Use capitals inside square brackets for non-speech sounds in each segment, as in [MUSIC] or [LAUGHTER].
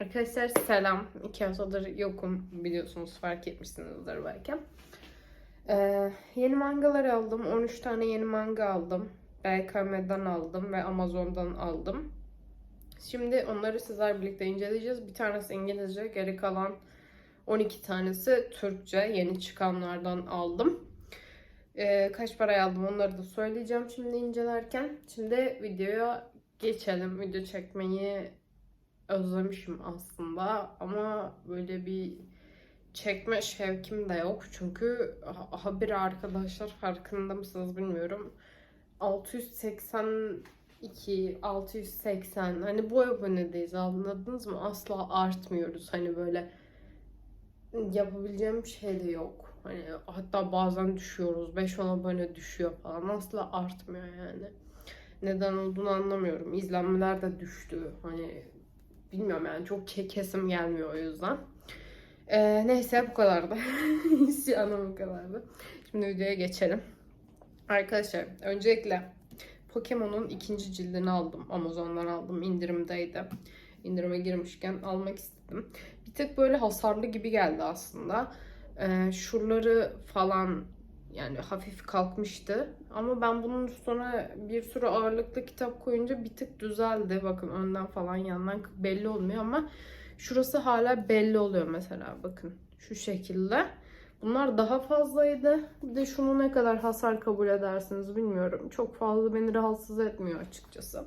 Arkadaşlar selam. İki haftadır yokum biliyorsunuz fark etmişsinizdir belki. Ee, yeni mangalar aldım. 13 tane yeni manga aldım. BKM'den aldım ve Amazon'dan aldım. Şimdi onları sizler birlikte inceleyeceğiz. Bir tanesi İngilizce, geri kalan 12 tanesi Türkçe. Yeni çıkanlardan aldım. Ee, kaç paraya aldım onları da söyleyeceğim şimdi incelerken. Şimdi videoya geçelim. Video çekmeyi özlemişim aslında ama böyle bir çekme şevkim de yok. Çünkü ha- habire arkadaşlar farkında mısınız bilmiyorum. 682 680 hani bu abonedeyiz anladınız mı? Asla artmıyoruz hani böyle yapabileceğim bir şey de yok. Hani hatta bazen düşüyoruz 5-10 abone düşüyor falan asla artmıyor yani. Neden olduğunu anlamıyorum. İzlenmeler de düştü hani bilmiyorum yani çok ke- kesim gelmiyor o yüzden. Ee, neyse bu kadardı. [LAUGHS] İsyanım bu kadardı. Şimdi videoya geçelim. Arkadaşlar öncelikle Pokemon'un ikinci cildini aldım. Amazon'dan aldım. indirimdeydi. İndirime girmişken almak istedim. Bir tık böyle hasarlı gibi geldi aslında. Ee, şuraları falan yani hafif kalkmıştı. Ama ben bunun sonra bir sürü ağırlıklı kitap koyunca bir tık düzeldi. Bakın önden falan yandan belli olmuyor ama şurası hala belli oluyor mesela bakın şu şekilde. Bunlar daha fazlaydı. Bir de şunu ne kadar hasar kabul edersiniz bilmiyorum. Çok fazla beni rahatsız etmiyor açıkçası.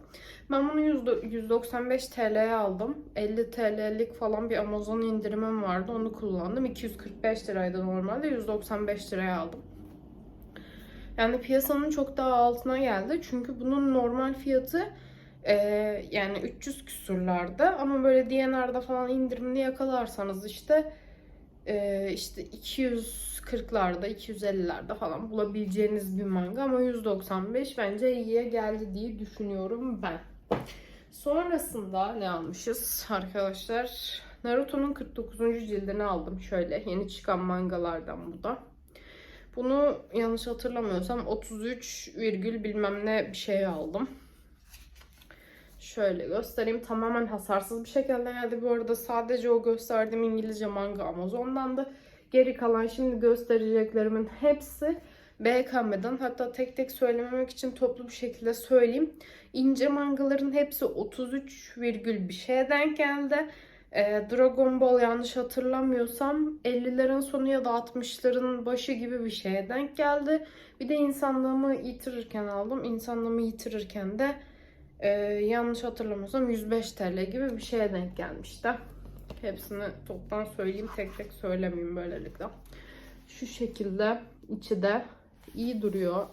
Ben bunu 100 195 TL'ye aldım. 50 TL'lik falan bir Amazon indirimim vardı. Onu kullandım. 245 liraydı normalde. 195 liraya aldım. Yani piyasanın çok daha altına geldi. Çünkü bunun normal fiyatı e, yani 300 küsurlarda ama böyle DNR'da falan indirimli yakalarsanız işte e, işte 240'larda 250'lerde falan bulabileceğiniz bir manga ama 195 bence iyiye geldi diye düşünüyorum ben. Sonrasında ne almışız arkadaşlar? Naruto'nun 49. cildini aldım şöyle yeni çıkan mangalardan bu da. Bunu yanlış hatırlamıyorsam 33 virgül bilmem ne bir şey aldım. Şöyle göstereyim. Tamamen hasarsız bir şekilde geldi. Bu arada sadece o gösterdiğim İngilizce manga Amazon'dandı. Geri kalan şimdi göstereceklerimin hepsi BKM'den. Hatta tek tek söylememek için toplu bir şekilde söyleyeyim. İnce mangaların hepsi 33 virgül bir şeye denk geldi. Ee, Dragon Ball yanlış hatırlamıyorsam 50'lerin sonu ya da 60'ların başı gibi bir şeye denk geldi. Bir de insanlığımı yitirirken aldım. İnsanlığımı yitirirken de e, yanlış hatırlamıyorsam 105 TL gibi bir şeye denk gelmişti. Hepsini toptan söyleyeyim. Tek tek söylemeyeyim böylelikle. Şu şekilde içi de iyi duruyor.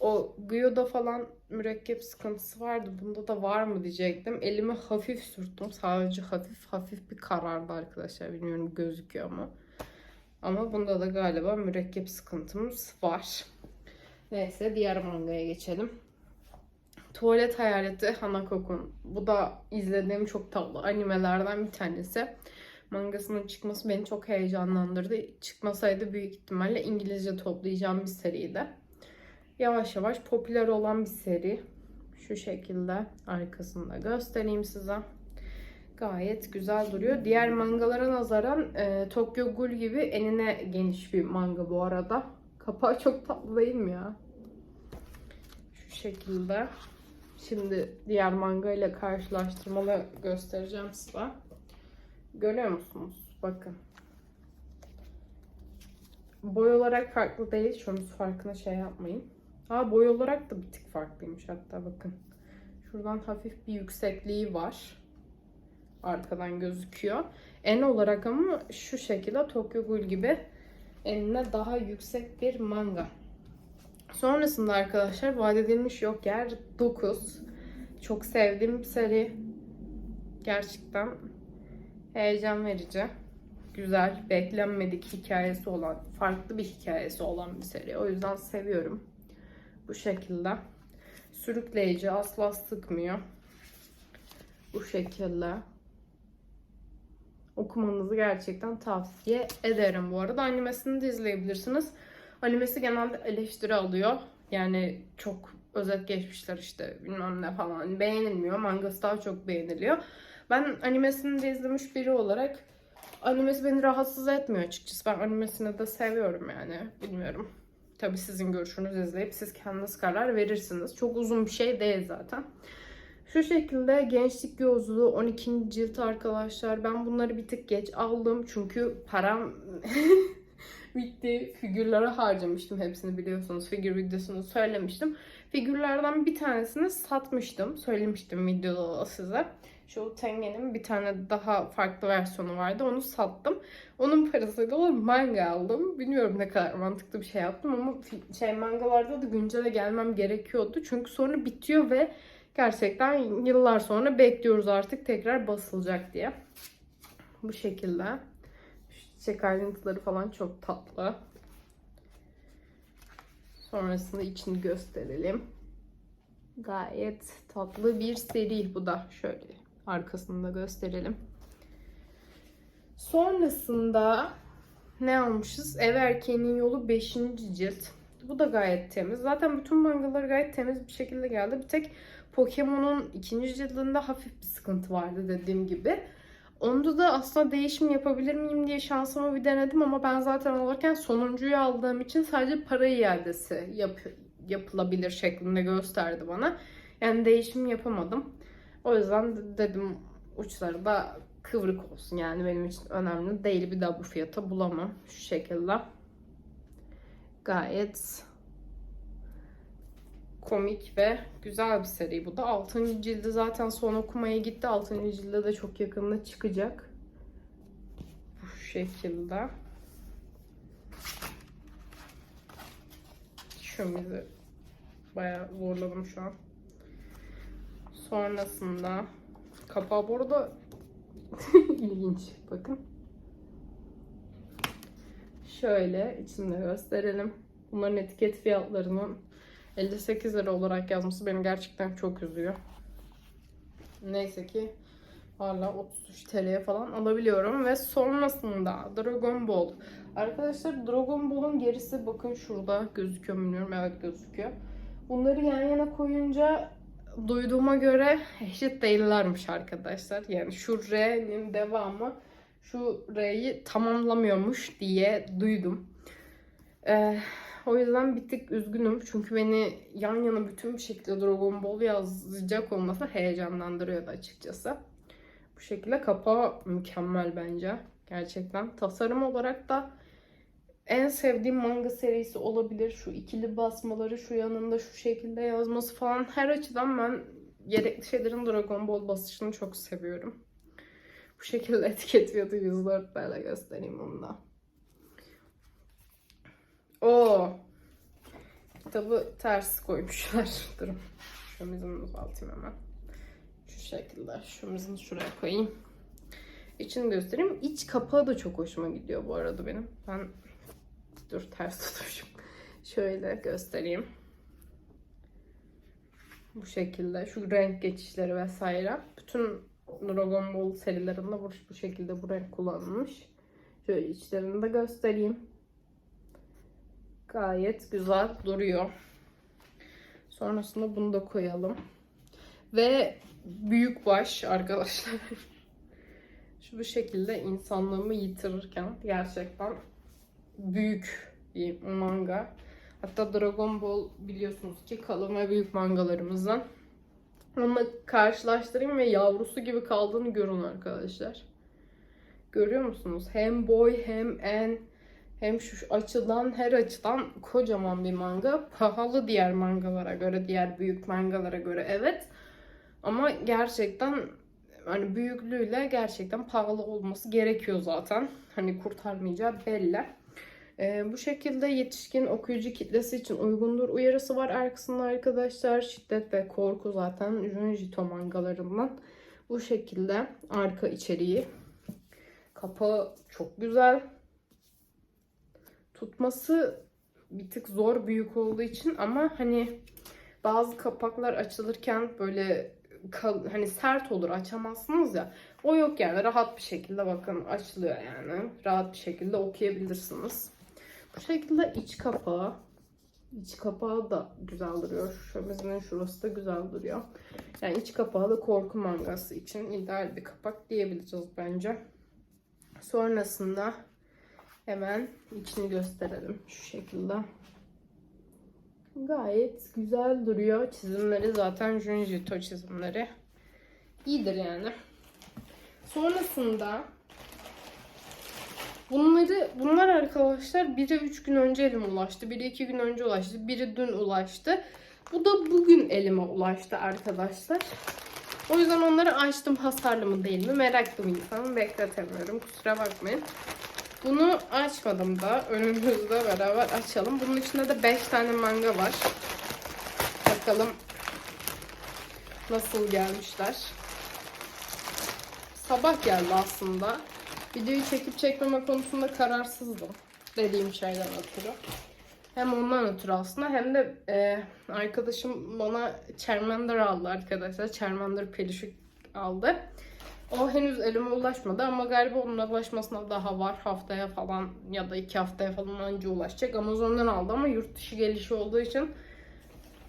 O Gyo'da falan mürekkep sıkıntısı vardı. Bunda da var mı diyecektim. Elimi hafif sürttüm. Sadece hafif hafif bir karardı arkadaşlar. Bilmiyorum gözüküyor mu. Ama bunda da galiba mürekkep sıkıntımız var. Neyse diğer mangaya geçelim. Tuvalet Hayaleti Hanakok'un. Bu da izlediğim çok tatlı animelerden bir tanesi. Mangasının çıkması beni çok heyecanlandırdı. Çıkmasaydı büyük ihtimalle İngilizce toplayacağım bir seriydi yavaş yavaş popüler olan bir seri. Şu şekilde arkasında göstereyim size. Gayet güzel duruyor. Diğer mangalara nazaran e, Tokyo Ghoul gibi enine geniş bir manga bu arada. Kapağı çok tatlı değil mi ya? Şu şekilde. Şimdi diğer manga ile karşılaştırmalı göstereceğim size. Görüyor musunuz? Bakın. Boy olarak farklı değil. Şunun farkına şey yapmayın. Ha boy olarak da bir tık farklıymış hatta bakın. Şuradan hafif bir yüksekliği var. Arkadan gözüküyor. En olarak ama şu şekilde Tokyo Ghoul gibi enine daha yüksek bir manga. Sonrasında arkadaşlar vaat edilmiş yok yer 9. Çok sevdiğim seri. Gerçekten heyecan verici. Güzel, beklenmedik hikayesi olan, farklı bir hikayesi olan bir seri. O yüzden seviyorum. Bu şekilde. Sürükleyici, asla sıkmıyor. Bu şekilde. Okumanızı gerçekten tavsiye ederim bu arada. Animesini de izleyebilirsiniz. Animesi genelde eleştiri alıyor. Yani çok özet geçmişler işte bilmem ne falan. Beğenilmiyor. Mangası daha çok beğeniliyor. Ben animesini de izlemiş biri olarak animesi beni rahatsız etmiyor açıkçası. Ben animesini de seviyorum yani. Bilmiyorum. Tabii sizin görüşünüz izleyip siz kendiniz karar verirsiniz. Çok uzun bir şey değil zaten. Şu şekilde Gençlik Yolculuğu 12. cilt arkadaşlar. Ben bunları bir tık geç aldım. Çünkü param [LAUGHS] bitti. Figürlere harcamıştım hepsini biliyorsunuz. Figür videosunu söylemiştim. Figürlerden bir tanesini satmıştım. Söylemiştim videoda size. Şu Tengen'in bir tane daha farklı versiyonu vardı. Onu sattım. Onun parasıyla da manga aldım. Bilmiyorum ne kadar mantıklı bir şey yaptım ama şey mangalarda da güncele gelmem gerekiyordu. Çünkü sonra bitiyor ve gerçekten yıllar sonra bekliyoruz artık tekrar basılacak diye. Bu şekilde. Şu çiçek ayrıntıları falan çok tatlı. Sonrasında içini gösterelim. Gayet tatlı bir seri bu da. Şöyle arkasını da gösterelim. Sonrasında ne almışız? Ev Erkeğinin Yolu 5. cilt. Bu da gayet temiz. Zaten bütün mangalar gayet temiz bir şekilde geldi. Bir tek Pokemon'un ikinci cildinde hafif bir sıkıntı vardı dediğim gibi. Onda da aslında değişim yapabilir miyim diye şansımı bir denedim ama ben zaten alırken sonuncuyu aldığım için sadece para iadesi yap yapılabilir şeklinde gösterdi bana. Yani değişim yapamadım. O yüzden de- dedim uçları da kıvrık olsun yani benim için önemli değil. Bir daha bu fiyata bulamam şu şekilde. Gayet komik ve güzel bir seri bu da. 6. cildi zaten son okumaya gitti. 6. cilde de çok yakında çıkacak. Bu şekilde. Şu bizi bayağı zorladım şu an. Sonrasında kapağı bu arada [LAUGHS] ilginç. Bakın. Şöyle içinde gösterelim. Bunların etiket fiyatlarının 58 lira olarak yazması beni gerçekten çok üzüyor. Neyse ki hala 33 TL'ye falan alabiliyorum ve sonrasında Dragon Ball. Arkadaşlar Dragon Ball'un gerisi bakın şurada gözüküyor bilmiyorum. Evet gözüküyor. Bunları yan yana koyunca duyduğuma göre eşit değillermiş arkadaşlar. Yani şu R'nin devamı şu R'yi tamamlamıyormuş diye duydum. Ee, o yüzden bir tık üzgünüm. Çünkü beni yan yana bütün bir şekilde Dragon Ball yazacak olması heyecanlandırıyordu açıkçası. Bu şekilde kapağı mükemmel bence. Gerçekten. Tasarım olarak da en sevdiğim manga serisi olabilir. Şu ikili basmaları, şu yanında şu şekilde yazması falan. Her açıdan ben gerekli şeylerin Dragon Ball basışını çok seviyorum. Bu şekilde etiket fiyatı 104 TL göstereyim onu da. Oo. Kitabı ters koymuşlar. [LAUGHS] Durun. Şömizimi uzatayım hemen. Şu şekilde. Şömizini şuraya koyayım. İçini göstereyim. İç kapağı da çok hoşuma gidiyor bu arada benim. Ben dur ters tutmuşum. Şöyle göstereyim. Bu şekilde. Şu renk geçişleri vesaire. Bütün Dragon Ball serilerinde bu, bu şekilde bu renk kullanılmış. Şöyle içlerini de göstereyim. Gayet güzel duruyor. Sonrasında bunu da koyalım. Ve büyük baş arkadaşlar. [LAUGHS] Şu bu şekilde insanlığımı yitirirken gerçekten büyük bir manga. Hatta Dragon Ball biliyorsunuz ki kalın ve büyük mangalarımızdan. Onunla karşılaştırayım ve yavrusu gibi kaldığını görün arkadaşlar. Görüyor musunuz? Hem boy hem en hem şu açıdan her açıdan kocaman bir manga. Pahalı diğer mangalara göre, diğer büyük mangalara göre evet. Ama gerçekten hani büyüklüğüyle gerçekten pahalı olması gerekiyor zaten. Hani kurtarmayacağı belli. Ee, bu şekilde yetişkin okuyucu kitlesi için uygundur uyarısı var arkasında arkadaşlar. Şiddet ve korku zaten Junjito mangalarından. Bu şekilde arka içeriği. Kapağı çok güzel. Tutması bir tık zor büyük olduğu için ama hani bazı kapaklar açılırken böyle kal- hani sert olur açamazsınız ya. O yok yani rahat bir şekilde bakın açılıyor yani. Rahat bir şekilde okuyabilirsiniz. Bu şekilde iç kapağı. İç kapağı da güzel duruyor. Şömizinin şurası da güzel duruyor. Yani iç kapağı da korku mangası için ideal bir kapak diyebiliriz bence. Sonrasında hemen içini gösterelim şu şekilde. Gayet güzel duruyor. Çizimleri zaten Junjito çizimleri. İyidir yani. Sonrasında bunları bunlar arkadaşlar biri 3 gün önce elime ulaştı. Biri 2 gün önce ulaştı. Biri dün ulaştı. Bu da bugün elime ulaştı arkadaşlar. O yüzden onları açtım hasarlı mı değil mi meraklı bir insanım bekletemiyorum kusura bakmayın. Bunu açmadım da önümüzde beraber açalım. Bunun içinde de 5 tane manga var. Bakalım nasıl gelmişler. Sabah geldi aslında. Videoyu çekip çekmeme konusunda kararsızdım. Dediğim şeyden ötürü. Hem ondan ötürü aslında hem de e, arkadaşım bana Charmander aldı arkadaşlar. Charmander peluşu aldı. O henüz elime ulaşmadı ama galiba onun ulaşmasına daha var. Haftaya falan ya da iki haftaya falan anca ulaşacak. Amazon'dan aldı ama yurt dışı gelişi olduğu için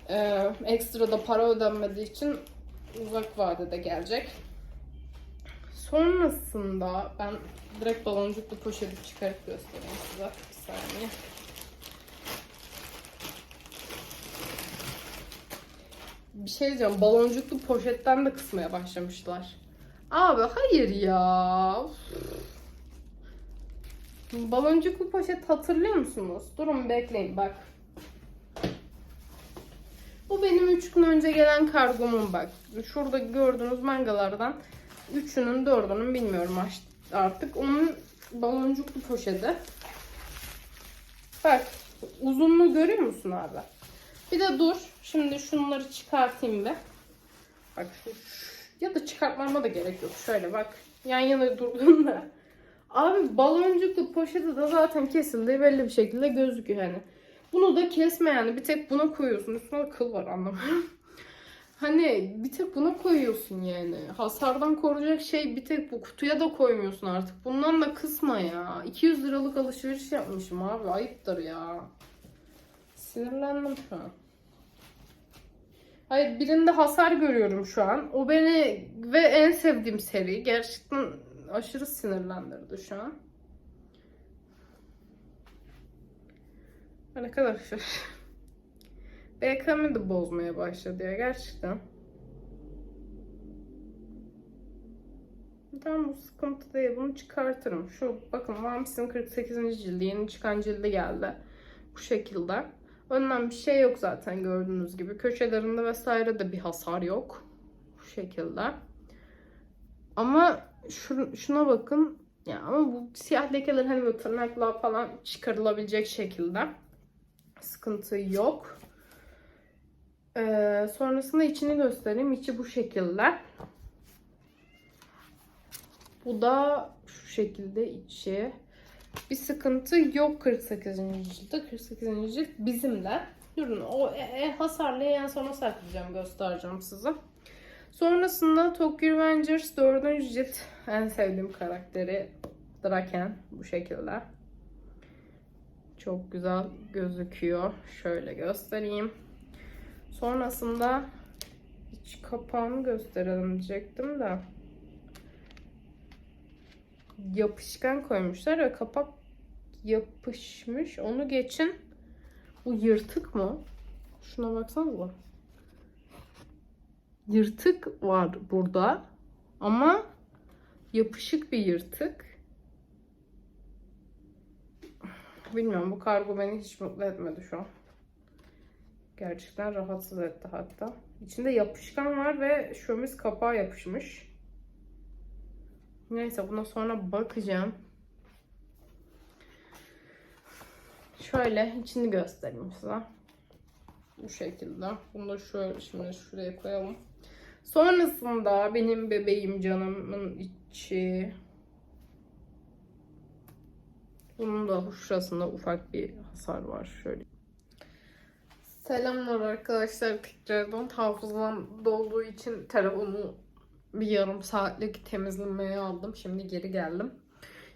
e, ekstra da para ödenmediği için uzak vadede gelecek. Sonrasında ben direkt baloncuklu poşeti çıkarıp göstereyim size. Bir saniye. Bir şey diyeceğim. Baloncuklu poşetten de kısmaya başlamışlar. Abi hayır ya. Baloncuklu poşet hatırlıyor musunuz? Durun bekleyin bak. Bu benim 3 gün önce gelen kargomun bak. Şurada gördüğünüz mangalardan 3'ünün 4'ünün bilmiyorum artık. Onun baloncuklu poşeti. Bak uzunluğu görüyor musun abi? Bir de dur. Şimdi şunları çıkartayım bir. Bak şu, ya da çıkartmama da gerek yok. Şöyle bak. Yan yana durduğunda. Abi baloncuklu poşeti de zaten kesildiği belli bir şekilde gözüküyor hani. Bunu da kesme yani. Bir tek buna koyuyorsun. Üstüne kıl var anlamıyorum. Hani bir tek buna koyuyorsun yani. Hasardan koruyacak şey bir tek bu kutuya da koymuyorsun artık. Bundan da kısma ya. 200 liralık alışveriş yapmışım abi. Ayıptır ya. Sinirlendim şu an. Hayır birinde hasar görüyorum şu an. O beni ve en sevdiğim seri. Gerçekten aşırı sinirlendirdi şu an. Ne BKM'i de bozmaya başladı ya gerçekten. Tamam bu sıkıntı değil. Bunu çıkartırım. Şu bakın Piece'in 48. cildi. Yeni çıkan cildi geldi. Bu şekilde. Önden bir şey yok zaten gördüğünüz gibi. Köşelerinde vesaire de bir hasar yok. Bu şekilde. Ama şu, şuna bakın. Ya ama bu siyah lekeler hani böyle tırnakla falan çıkarılabilecek şekilde. Sıkıntı yok. Ee, sonrasında içini göstereyim. İçi bu şekilde. Bu da şu şekilde içi. Bir sıkıntı yok 48. cilde. 48. cilt bizimle. Durun o e, e, hasarlı en sona saklayacağım göstereceğim size. Sonrasında Tokyo Revengers 4. cilt. En sevdiğim karakteri Draken bu şekilde. Çok güzel gözüküyor. Şöyle göstereyim. Sonrasında iç kapağını gösterelim diyecektim de yapışkan koymuşlar ve kapak yapışmış. Onu geçin. Bu yırtık mı? Şuna baksanıza. Yırtık var burada. Ama yapışık bir yırtık. Bilmiyorum bu kargo beni hiç mutlu etmedi şu an. Gerçekten rahatsız etti hatta. İçinde yapışkan var ve şömiz kapağı yapışmış. Neyse buna sonra bakacağım. Şöyle içini göstereyim size. Bu şekilde. Bunu da şöyle şimdi şuraya koyalım. Sonrasında benim bebeğim canımın içi. Bunun da şurasında ufak bir hasar var. Şöyle. Selamlar arkadaşlar. Tekrardan hafızam dolduğu için telefonu bir yarım saatlik temizlemeye aldım. Şimdi geri geldim.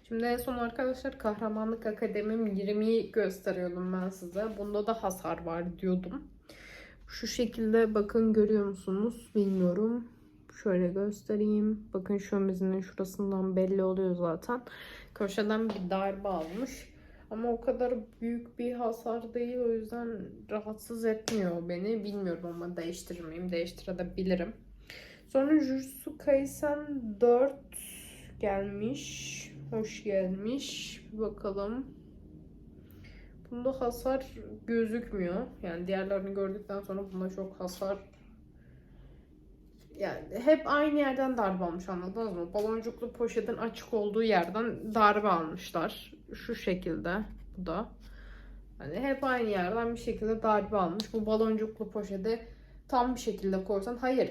Şimdi en son arkadaşlar Kahramanlık Akademim 20'yi gösteriyordum ben size. Bunda da hasar var diyordum. Şu şekilde bakın görüyor musunuz bilmiyorum. Şöyle göstereyim. Bakın şömizinin şurasından belli oluyor zaten. Köşeden bir darbe almış. Ama o kadar büyük bir hasar değil. O yüzden rahatsız etmiyor beni. Bilmiyorum ama değiştirir miyim? Değiştirebilirim. Sonra Jujutsu Kaisen 4 gelmiş. Hoş gelmiş. Bir bakalım. Bunda hasar gözükmüyor. Yani diğerlerini gördükten sonra bunda çok hasar yani hep aynı yerden darbe almış anladınız mı? Baloncuklu poşetin açık olduğu yerden darbe almışlar. Şu şekilde bu da. Hani hep aynı yerden bir şekilde darbe almış. Bu baloncuklu poşeti tam bir şekilde koysan hayır.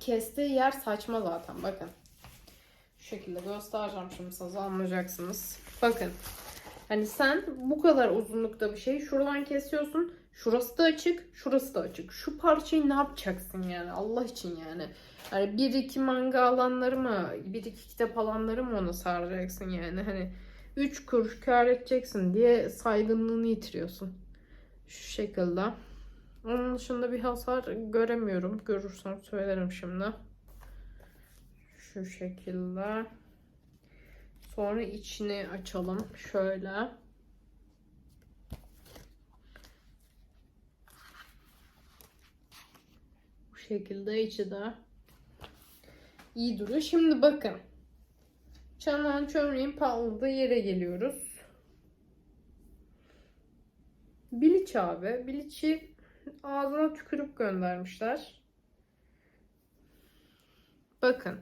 Kestiği yer saçma zaten bakın. Şu şekilde göstereceğim şimdi size anlayacaksınız. Bakın. Hani sen bu kadar uzunlukta bir şey şuradan kesiyorsun. Şurası da açık, şurası da açık. Şu parçayı ne yapacaksın yani Allah için yani. Hani bir iki manga alanları mı, bir iki kitap alanları mı ona saracaksın yani. Hani üç kuruş kar edeceksin diye saygınlığını yitiriyorsun. Şu şekilde. Onun dışında bir hasar göremiyorum. Görürsem söylerim şimdi. Şu şekilde. Sonra içini açalım. Şöyle. Bu şekilde içi de iyi duruyor. Şimdi bakın. Çanağın çömleğin patladığı yere geliyoruz. Biliç abi. Biliç'i ağzına tükürüp göndermişler. Bakın.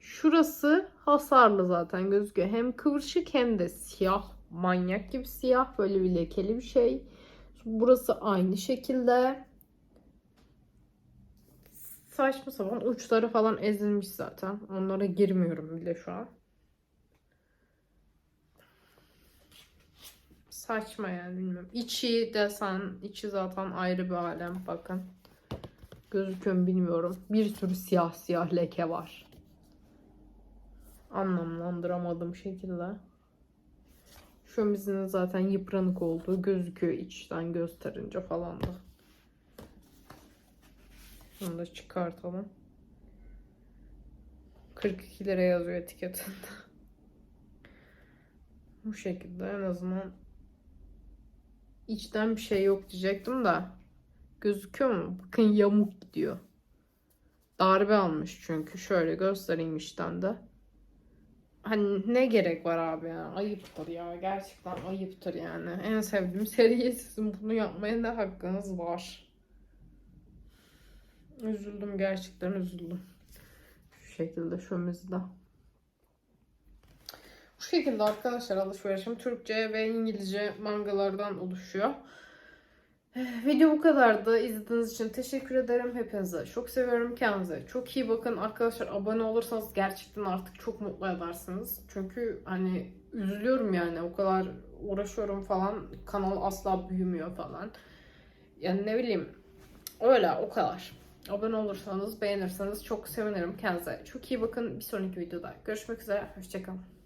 Şurası hasarlı zaten gözüküyor. Hem kıvırcık hem de siyah. Manyak gibi siyah. Böyle bir lekeli bir şey. Burası aynı şekilde. Saçma sapan uçları falan ezilmiş zaten. Onlara girmiyorum bile şu an. Saçma yani bilmiyorum. İçi desen, içi zaten ayrı bir alem. Bakın. Gözüküyor mu bilmiyorum. Bir sürü siyah siyah leke var. Anlamlandıramadığım şekilde. Şömizinin zaten yıpranık olduğu gözüküyor içten gösterince falan da. Bunu da çıkartalım. 42 lira yazıyor etiketinde. Bu şekilde en azından içten bir şey yok diyecektim de gözüküyor mu? Bakın yamuk gidiyor. Darbe almış çünkü. Şöyle göstereyim içten de. Hani ne gerek var abi ya? Ayıptır ya. Gerçekten ayıptır yani. En sevdiğim [LAUGHS] sizin bunu yapmaya ne hakkınız var? Üzüldüm gerçekten üzüldüm. Şu şekilde şömizde. Bu şekilde arkadaşlar alışverişim Türkçe ve İngilizce mangalardan oluşuyor. Eh, Video bu kadardı. İzlediğiniz için teşekkür ederim. Hepinize çok seviyorum. Kendinize çok iyi bakın. Arkadaşlar abone olursanız gerçekten artık çok mutlu edersiniz. Çünkü hani üzülüyorum yani. O kadar uğraşıyorum falan. Kanal asla büyümüyor falan. Yani ne bileyim. Öyle o kadar. Abone olursanız, beğenirseniz çok sevinirim. Kendinize çok iyi bakın. Bir sonraki videoda görüşmek üzere. Hoşçakalın.